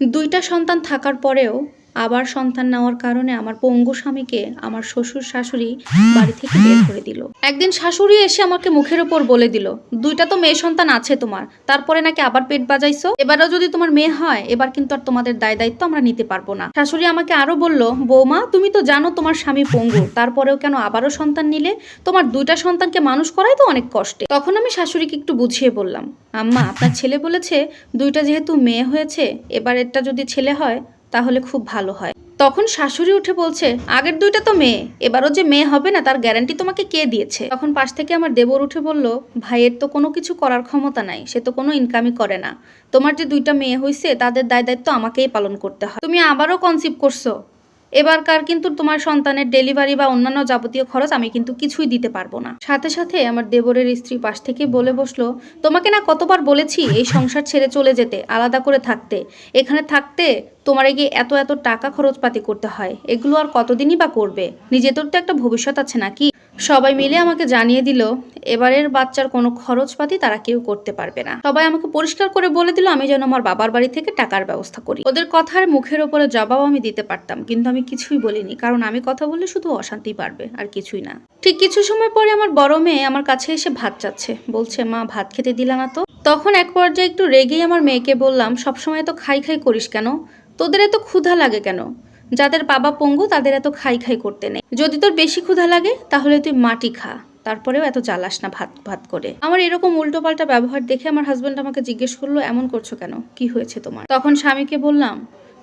দুইটা সন্তান থাকার পরেও আবার সন্তান নেওয়ার কারণে আমার পঙ্গু স্বামীকে আমার শ্বশুর শাশুড়ি বাড়ি থেকে বের করে দিল। একদিন শাশুড়ি এসে আমাকে মুখের ওপর বলে দিল, দুইটা তো মেয়ে সন্তান আছে তোমার, তারপরে নাকি আবার পেট বাজাইছো? এবারও যদি তোমার মেয়ে হয়, এবার কিন্তু আর তোমাদের দায় দায়িত্ব আমরা নিতে পারব না। শাশুড়ি আমাকে আরও বলল, বৌমা, তুমি তো জানো তোমার স্বামী পঙ্গু, তারপরেও কেন আবারও সন্তান নিলে? তোমার দুইটা সন্তানকে মানুষ করাই তো অনেক কষ্টে। তখন আমি শাশুড়িকে একটু বুঝিয়ে বললাম, আম্মা, আপনার ছেলে বলেছে, দুইটা যেহেতু মেয়ে হয়েছে এবার এটা যদি ছেলে হয় তাহলে খুব ভালো হয়। তখন শাশুড়ি উঠে বলছে, আগের দুইটা তো মেয়ে, এবারও যে মেয়ে হবে না, তার গ্যারান্টি তোমাকে কে দিয়েছে? তখন পাশ থেকে আমার দেবর উঠে বলল, ভাইয়ের তো কোনো কিছু করার ক্ষমতা নাই, সে তো কোনো ইনকামই করে না। তোমার যে দুইটা মেয়ে হয়েছে তাদের দায় দায়িত্ব আমাকেই পালন করতে হয়। তুমি আবারও কনসিভ করছ। এবারকার কিন্তু তোমার সন্তানের ডেলিভারি বা অন্যান্য যাবতীয় খরচ আমি কিন্তু কিছুই দিতে পারব না। সাথে সাথে আমার দেবরের স্ত্রী পাশ থেকে বলে বসল, তোমাকে না কতবার বলেছি এই সংসার ছেড়ে চলে যেতে, আলাদা করে থাকতে। এখানে থাকতে তোমার গিয়ে এত এত টাকা খরচপাতি করতে হয়, এগুলো আর কতদিনই বা করবে? নিজেদের তো একটা ভবিষ্যৎ আছে নাকি? সবাই মিলে আমাকে জানিয়ে দিল, এবারের বাচ্চার কোনো খরচপাতি তারা কেউ করতে পারবে না। সবাই আমাকে পরিষ্কার করে বলে দিল, আমি যেন আমার বাবার বাড়ি থেকে টাকার ব্যবস্থা করি। ওদের কথার মুখের ওপরে জবাব আমি দিতে পারতাম, কিন্তু আমি কিছুই বলিনি, কারণ আমি কথা বললে শুধু অশান্তি পারবে আর কিছুই না। ঠিক কিছু সময় পরে আমার বড় মেয়ে আমার কাছে এসে ভাত চাচ্ছে, বলছে, মা, ভাত খেতে দিলা না তো? তখন এক পর্যায়ে একটু রেগেই আমার মেয়েকে বললাম, সবসময় তো খাই খাই করিস কেন? তোদের এত ক্ষুধা লাগে কেন? যাদের বাবা পঙ্গু, তাদের এত খাই খাই করতে নেই। যদি তোর বেশি ক্ষুধা লাগে, তাহলে তুই মাটি খা। তারপরেও এত জ্বালাস না ভাত ভাত করে। আমার এরকম উল্টোপাল্টা ব্যবহার দেখে আমার হাজব্যান্ড আমাকে জিজ্ঞেস করল, এমন করছ কেন? কি হয়েছে তোমার? তখন স্বামীকে বললাম,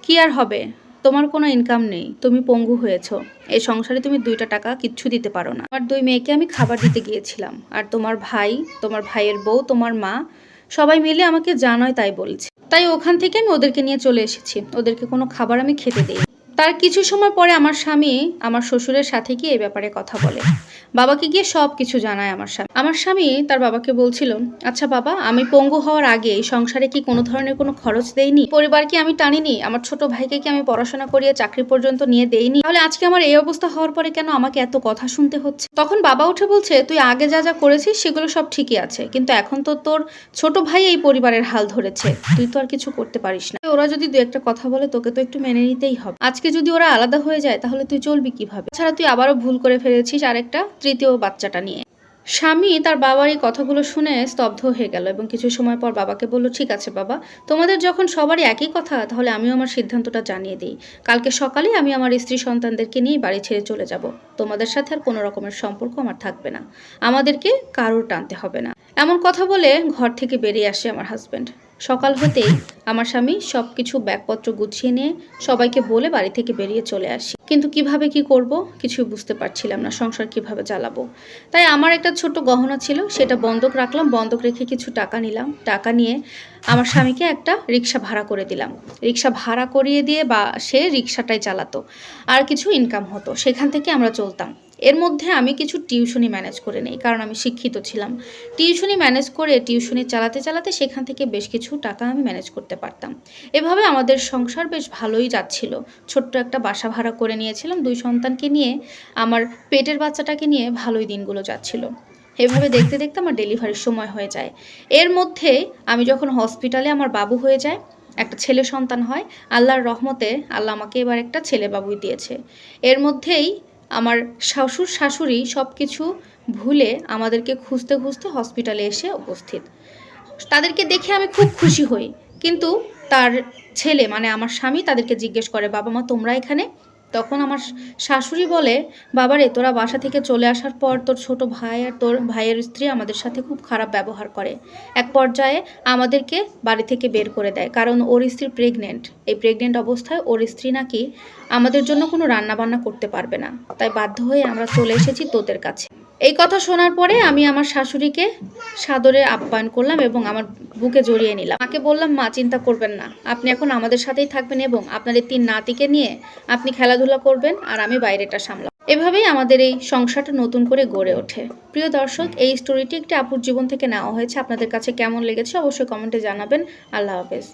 কি আর হবে? তোমার কোনো ইনকাম নেই। তুমি পঙ্গু হয়েছো। এই সংসারে তুমি দুইটা টাকা কিচ্ছু দিতে পারো না। আমার দুই মেয়েকে আমি খাবার দিতে গিয়েছিলাম। আর তোমার ভাই, তোমার ভাইয়ের বউ, তোমার মা, সবাই মিলে আমাকে জানায় তাই বলছে। তাই ওখান থেকে আমি ওদেরকে নিয়ে চলে এসেছি। ওদেরকে কোনো খাবার আমি খেতে দিই তার কিছু সময় পরে আমার স্বামী আমার শ্বশুরের সাথে গিয়ে এই ব্যাপারে কথা বলে। বাবাকে গিয়ে সব কিছু জানায় আমার স্বামী। আমার স্বামী তার বাবাকে বলছিল আচ্ছা বাবা, আমি পঙ্গু হওয়ার আগে সংসারে কি কোনো ধরনের কোনো খরচ দেইনি? পরিবারকে আমি টানিনি, আমার ছোট ভাইকে কি আমি পড়াশোনা করিয়ে চাকরি পর্যন্ত নিয়ে দেইনি? তাহলে আজকে আমার এই অবস্থা হওয়ার পরে কেন আমাকে এত কথা শুনতে হচ্ছে? তখন বাবা উঠে বলছে, তুই আগে যা যা করেছিস সেগুলো সব ঠিকই আছে, কিন্তু এখন তো তোর ছোট ভাই এই পরিবারের হাল ধরেছে। তুই তো আর কিছু করতে পারিস না। ওরা যদি দু একটা কথা বলে তোকে তো একটু মেনে নিতেই হবে। আজকে যদি ওরা আলাদা হয়ে যায়, তাহলে তুই চলবি কীভাবে? ছাড়া তুই আবারও ভুল করে ফেলেছিস আরেকটা, তৃতীয় বাচ্চাটা নিয়ে। স্বামী তার বাবার এই কথাগুলো শুনে স্তব্ধ হয়ে গেল এবং কিছু সময় পর বাবাকে বলল, ঠিক আছে বাবা, তোমাদের যখন সবারই একই কথা, তাহলে আমিও আমার সিদ্ধান্তটা জানিয়ে দিই। কালকে সকালেই আমি আমার স্ত্রী সন্তানদেরকে নিয়ে বাড়ি ছেড়ে চলে যাব। তোমাদের সাথে আর কোনো রকমের সম্পর্ক আমার থাকবে না। আমাদেরকে কারোর টানতে হবে না। এমন কথা বলে ঘর থেকে বেরিয়ে আসে আমার হাজব্যান্ড সকাল হতেই আমার স্বামী সব কিছু ব্যাগপত্র গুছিয়ে নিয়ে সবাইকে বলে বাড়ি থেকে বেরিয়ে চলে আসি। কিন্তু কীভাবে কি করব কিছু বুঝতে পারছিলাম না, সংসার কীভাবে চালাবো। তাই আমার একটা ছোট গহনা ছিল, সেটা বন্ধক রাখলাম, বন্ধক রেখে কিছু টাকা নিলাম। টাকা নিয়ে আমার স্বামীকে একটা রিক্সা ভাড়া করে দিলাম। রিক্সা ভাড়া করিয়ে দিয়ে বা সে রিক্সাটাই চালাতো। আর কিছু ইনকাম হতো। সেখান থেকে আমরা চলতাম। এর মধ্যে আমি কিছু টিউশনি ম্যানেজ করে নেই, কারণ আমি শিক্ষিত ছিলাম। টিউশনি ম্যানেজ করে টিউশনি চালাতে চালাতে সেখান থেকে বেশ কিছু টাকা আমি ম্যানেজ করতে পারতাম। এভাবে আমাদের সংসার বেশ ভালোই যাচ্ছিল। ছোট্ট একটা বাসা ভাড়া করে নিয়েছিলাম, দুই সন্তানকে নিয়ে। আমার পেটের বাচ্চাটাকে নিয়ে ভালোই দিনগুলো যাচ্ছিল। এভাবে দেখতে দেখতে আমার ডেলিভারির সময় হয়ে যায়। এর মধ্যে আমি যখন হসপিটালে আমার বাবু হয়ে যায়, একটা ছেলে সন্তান হয়, আল্লাহর রহমতে আল্লাহ আমাকে এবার একটা ছেলে বাবুই দিয়েছে। এর মধ্যেই আমার শ্বশুর, শাশুড়ি সব কিছু ভুলে আমাদেরকে খুঁজতে খুঁজতে হসপিটালে এসে উপস্থিত। তাদেরকে দেখে আমি খুব খুশি হই। কিন্তু তার ছেলে মানে আমার স্বামী, তাদেরকে জিজ্ঞেস করে, বাবা মা, তোমরা এখানে? তখন আমার শাশুড়ি বলে, বাবারে, তোরা বাসা থেকে চলে আসার পর তোর ছোট ভাই আর তোর ভাইয়ের স্ত্রী আমাদের সাথে খুব খারাপ ব্যবহার করে। এক পর্যায়ে আমাদেরকে বাড়ি থেকে বের করে দেয়, কারণ ওর স্ত্রী প্রেগনেন্ট এই প্রেগনেন্ট অবস্থায় ওর স্ত্রী নাকি আমাদের জন্য কোনো রান্নাবান্না করতে পারবে না। তাই বাধ্য হয়ে আমরা চলে এসেছি তোদের কাছে। এই কথা শোনার পরে আমি আমার শাশুড়িকে সাদরে আপ্যায়ন করলাম এবং আমার বুকে জড়িয়ে নিলাম। মাকে বললাম, মা, চিন্তা করবেন না। আপনি এখন আমাদের সাথেই থাকবেন এবং আপনার এই তিন নাতিকে নিয়ে আপনি খেলাধুলা করবেন আর আমি বাইরেটা সামলাম এভাবেই আমাদের এই সংসারটা নতুন করে গড়ে ওঠে। প্রিয় দর্শক, এই স্টোরিটি একটি আপুর জীবন থেকে নেওয়া হয়েছে। আপনাদের কাছে কেমন লেগেছে অবশ্যই কমেন্টে জানাবেন। আল্লাহ হাফেজ।